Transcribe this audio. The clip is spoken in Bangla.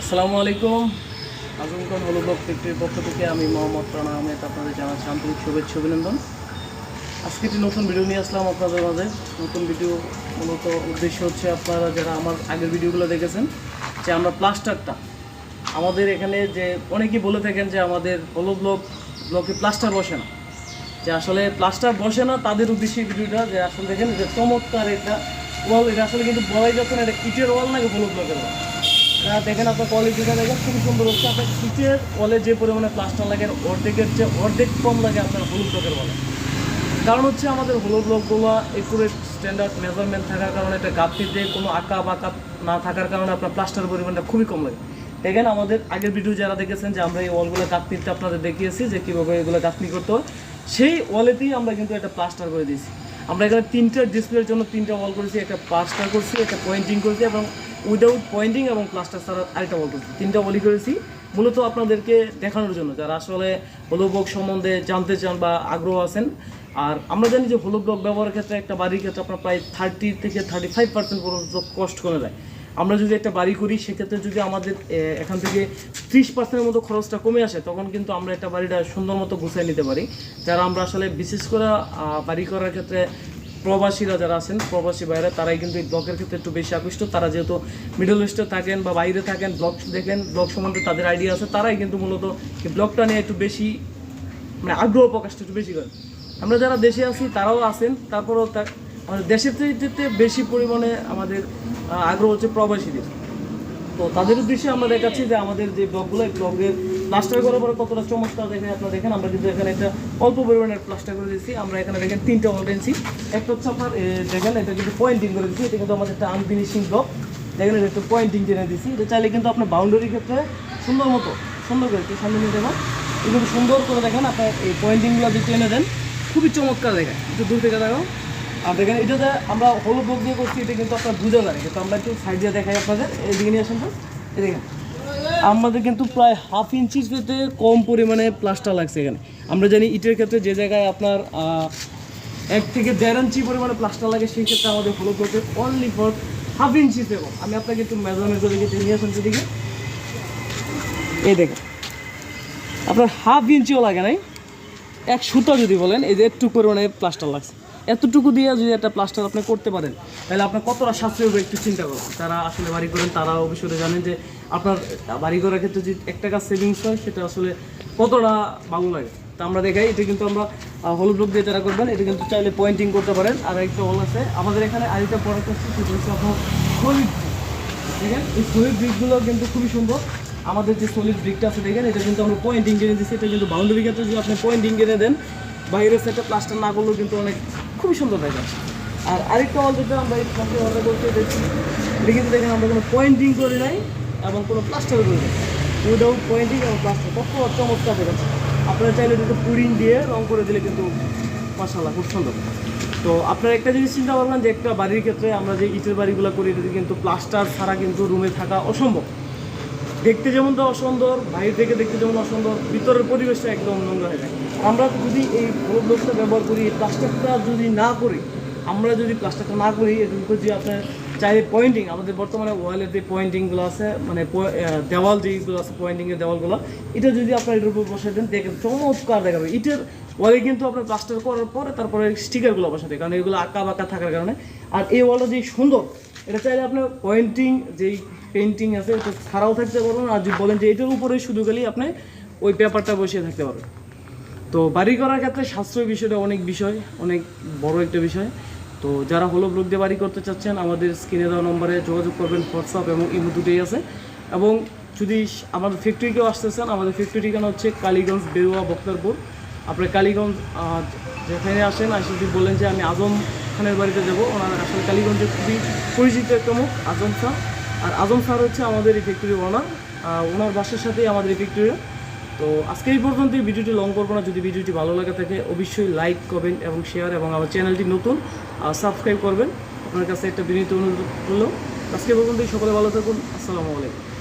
আসসালামু আলাইকুম। আজমখান হলো ব্লক ফ্যাক্টরির পক্ষ থেকে আমি মোহাম্মদ রানা আহমেদ, আপনাদের জানাচ্ছি আন্তরিক শুভেচ্ছা, অভিনন্দন। আজকে একটি নতুন ভিডিও নিয়ে আসলাম আপনাদের মাঝে। নতুন ভিডিও মূলত উদ্দেশ্য হচ্ছে আপনারা যারা আমার আগের ভিডিওগুলো দেখেছেন, যে আমরা প্লাস্টারটা, আমাদের এখানে যে অনেকেই বলে থাকেন যে আমাদের হলো ব্লক ব্লকে প্লাস্টার বসে না। যে আসলে প্লাস্টার বসে না, তাদের উদ্দেশ্যে ভিডিওটা যে আসলে দেখেন যে চমৎকার এটা। ওয়াল এটা আসলে কিন্তু বলাই যাচ্ছে না, এটা ইটের ওয়াল নাকি হলুদ ব্লকের ওয়াল? দেখেন আপনার কোয়ালিটিটা দেখেন খুবই সুন্দর হচ্ছে। আপনার ইটের ওয়ালে যে পরিমাণে প্লাস্টার লাগে অর্ধেকের চেয়ে অর্ধেক কম লাগে আপনার হলুদ ব্লকের ওয়ালে কারণ হচ্ছে আমাদের হলুদ ব্লকগুলো একুরেট স্ট্যান্ডার্ড মেজারমেন্ট থাকার কারণে, একটা এটা গাঁথনিতে কোনো আঁকা বাঁকা না থাকার কারণে আপনার প্লাস্টার পরিমাণটা খুবই কম লাগে। দেখেন আমাদের আগের ভিডিও যারা দেখেছেন যে আমরা এই ওয়ালগুলো গাঁথনিতে আপনাদের দেখিয়েছি যে কীভাবে এগুলো গাঁথনি করতে হয়, সেই ওয়ালেতেই আমরা কিন্তু একটা প্লাস্টার করে দিয়েছি। আমরা এখানে তিনটা ডিসপ্লের জন্য তিনটা ওয়াল করেছি, একটা প্লাস্টার করছি, একটা পয়েন্টিং করেছি এবং উইদাউট পয়েন্টিং এবং প্লাস্টার ছাড়া আরেকটা বল করেছি। তিনটা বলি করেছি। মূলত আপনাদেরকে দেখানোর জন্য যারা আসলে হলোবক সম্বন্ধে জানতে চান বা আগ্রহ আছেন, আর আমরা জানি যে হলুদ ব্লক ব্যবহারের ক্ষেত্রে একটা বাড়ির ক্ষেত্রে আপনার প্রায় থার্টি থেকে থার্টি ফাইভ পার্সেন্ট পর্যন্ত কষ্ট কমে যায়। আমরা যদি একটা বাড়ি করি, সেক্ষেত্রে যদি আমাদের এখান থেকে ত্রিশ পার্সেন্টের মতো খরচটা কমে আসে, তখন কিন্তু আমরা একটা বাড়িটা সুন্দর মতো গুছিয়ে নিতে পারি। যারা আমরা আসলে বিশেষ করে বাড়ি করার ক্ষেত্রে প্রবাসীরা যারা আছেন, প্রবাসী বাইরে তারাই কিন্তু এই ব্লগের ক্ষেত্রে একটু বেশি আকৃষ্ট। তারা যেহেতু মিডল ইস্টে থাকেন বা বাইরে থাকেন, ব্লগ দেখেন, ব্লগ সম্বন্ধে তাদের আইডিয়া আছে, তারাই কিন্তু মূলত এই ব্লগটা নিয়ে একটু বেশি মানে আগ্রহ প্রকাশটা একটু বেশি করেন। আমরা যারা দেশে আছি, তারাও আছেন, তারপরেও আমাদের দেশের চেয়ে বেশি পরিমাণে আমাদের আগ্রহ হচ্ছে প্রবাসীদের। তো তাদের উদ্দেশ্যে আমরা দেখাচ্ছি যে আমাদের যে ব্লকগুলো এই ব্লকের প্লাস্টার করার পরে কতটা চমৎকার দেখেন আপনারা দেখেন। আমরা কিন্তু এখানে একটা অল্প পরিমাণের প্লাস্টার করে দিয়েছি। আমরা এখানে দেখেন তিনটা ওয়াল টেনছি একটা হচ্ছে আপনার দেখেন, এটা কিন্তু পয়েন্টিং করে দিচ্ছি এটা কিন্তু আমাদের একটা আনফিনিশিং ব্লক দেখেন, এটা একটু পয়েন্টিং টেনে দিচ্ছি এটা চাইলে কিন্তু আপনার বাউন্ডারির ক্ষেত্রে সুন্দর মতো, সুন্দর করে সামনে নিয়ে দেবো এটা কিন্তু সুন্দর করে দেখেন, আপনার এই পয়েন্টিংগুলো যদি টেনে দেন, খুবই চমৎকার দেখেন। একটু দূর থেকে দেখো আর দেখেন, এটাতে আমরা হলুদ ব্লক দিয়ে করছি, এটা কিন্তু আপনার বুঝা যায় কিন্তু আমরা একটু সাইড দিয়ে দেখাই আপনাদের। এদিকে নিয়ে আসেন তো। দেখেন, আমাদের কিন্তু প্রায় হাফ ইঞ্চির পেতে কম পরিমাণে প্লাস্টার লাগছে এখানে। আমরা জানি ইটের ক্ষেত্রে যে জায়গায় আপনার এক থেকে দেড় ইঞ্চি পরিমাণে প্লাস্টার লাগে, সেই ক্ষেত্রে আমাদের হলুদ ব্লকের অনলি ফর হাফ ইঞ্চি থেকে আমি আপনাকে একটু মেজারমেন্ট করে দিকে নিয়ে আসেন সেদিকে। এই দেখেন, আপনার হাফ ইঞ্চিও লাগে নাই। এক সুতা যদি বলেন, এই যে একটু পরিমাণে প্লাস্টার লাগছে। এতটুকু দিয়ে যদি একটা প্লাস্টার আপনি করতে পারেন, তাহলে আপনার কতটা সাশ্রয় হবে একটু চিন্তা করুন। যারা আসলে বাড়ি করেন, তারা অবশ্যই জানেন যে আপনার বাড়ি করার ক্ষেত্রে যদি এক টাকা সেভিংস হয়, সেটা আসলে কতটা ভালো লাগে। তা আমরা দেখাই, এটা কিন্তু আমরা হলুদ লোক দিয়ে যারা করবেন, এটা কিন্তু চাইলে পয়েন্টিং করতে পারেন। আর একটা হল আছে, আমাদের এখানে আরেকটা প্রোডাক্ট আছে, সেটা হচ্ছে আপনার সলিড দেখেন, এই সলিড ব্রিকগুলো কিন্তু খুবই সুন্দর। আমাদের যে সলিড ব্রিকটা আছে, দেখেন, এটা কিন্তু আমরা পয়েন্টিং কিনে দিচ্ছি এটা কিন্তু বাউন্ডারি ক্ষেত্রে যদি আপনি পয়েন্টিং কিনে দেন বাইরের সেটে প্লাস্টার না করলেও কিন্তু অনেক খুবই সুন্দর দেখা যাচ্ছে আর আরেকটা যেটা আমরা এই অর্ডার করতে দেখছি। এটা কিন্তু দেখেন, আমরা কোনো পয়েন্টিং করি নাই এবং কোনো প্লাস্টার করি নাই। উইদাউট পয়েন্টিং এবং প্লাস্টার কত চমৎকার দেখাচ্ছে আপনারা চাইলে একটু পুরিং দিয়ে রং করে দিলে কিন্তু মাসাল্লাহ খুব সুন্দর। তো আপনারা একটা জিনিস চিন্তা করবেন যে একটা বাড়ির ক্ষেত্রে আমরা যে ইটের বাড়িগুলো করি, এটাতে কিন্তু প্লাস্টার ছাড়া কিন্তু রুমে থাকা অসম্ভব। দেখতে যেমন তো অসুন্দর, বাইরে থেকে দেখতে যেমন অসুন্দর, ভিতরের পরিবেশটা একদম নোংরা হয়ে যায়। আমরা যদি এই হলুদ ব্যবহার করি, এই প্লাস্টারটা যদি না করি, আমরা যদি প্লাস্টারটা না করি এটুকু যে আপনার চাইলে পয়েন্টিং আমাদের বর্তমানে ওয়ালের যে পয়েন্টিংগুলো আছে মানে দেওয়াল যেগুলো আছে পয়েন্টিংয়ের দেওয়ালগুলো, এটা যদি আপনার এটার উপর বসে দেন, দেখেন চমৎকার দেখাবে। ইটের ওয়ালে কিন্তু আপনার প্লাস্টার করার পরে তারপরে স্টিকারগুলো বসাতে কারণ এগুলো আঁকা বাঁকা থাকার কারণে। আর এই ওয়ালটা যে সুন্দর এটা চাইলে আপনার পয়েন্টিং যেই পেন্টিং আছে, এটা ছাড়াও থাকতে পারবেন। আর যদি বলেন যে এটার উপরে শুধু গেলেই আপনি ওই পেপারটা বসিয়ে থাকতে পারবেন। তো বাড়ি করার ক্ষেত্রে সাশ্রয় বিষয়টা অনেক বিষয়, অনেক বড় একটা বিষয়। তো যারা হলো ব্লক দিয়ে বাড়ি করতে চাচ্ছেন, আমাদের স্ক্রিনে দেওয়া নম্বরে যোগাযোগ করবেন, হোয়াটসঅ্যাপ এবং ইমো দুটোই আছে। এবং যদি আমাদের ফ্যাক্টরিকেও আসতে চান, আমাদের ফ্যাক্টরি ঠিকানা হচ্ছে কালীগঞ্জ বেরুয়া বক্তারপুর। আপনার কালীগঞ্জ যেখানে আসেন আসে যদি বলেন যে আমি আজম খানের বাড়িতে যাব। ওনার আসলে কালীগঞ্জে খুবই পরিচিত একটা মুখ, আজম স্যার আর আজম স্যার হচ্ছে আমাদের এই ফ্যাক্টরি ওনার ওনার বাসার সাথেই আমাদের এই ফ্যাক্টরি তো আজকে এই পর্যন্ত এই ভিডিওটি লং করব না। যদি ভিডিওটি ভালো লাগে থাকে, অবশ্যই লাইক কমেন্ট এবং শেয়ার এবং আমার চ্যানেলটি নতুন সাবস্ক্রাইব করবেন। আপনার কাছে একটা বিনীত অনুরোধ করল আজকে এই পর্যন্তই, সকলে ভালো থাকুন। আসসালামু আলাইকুম।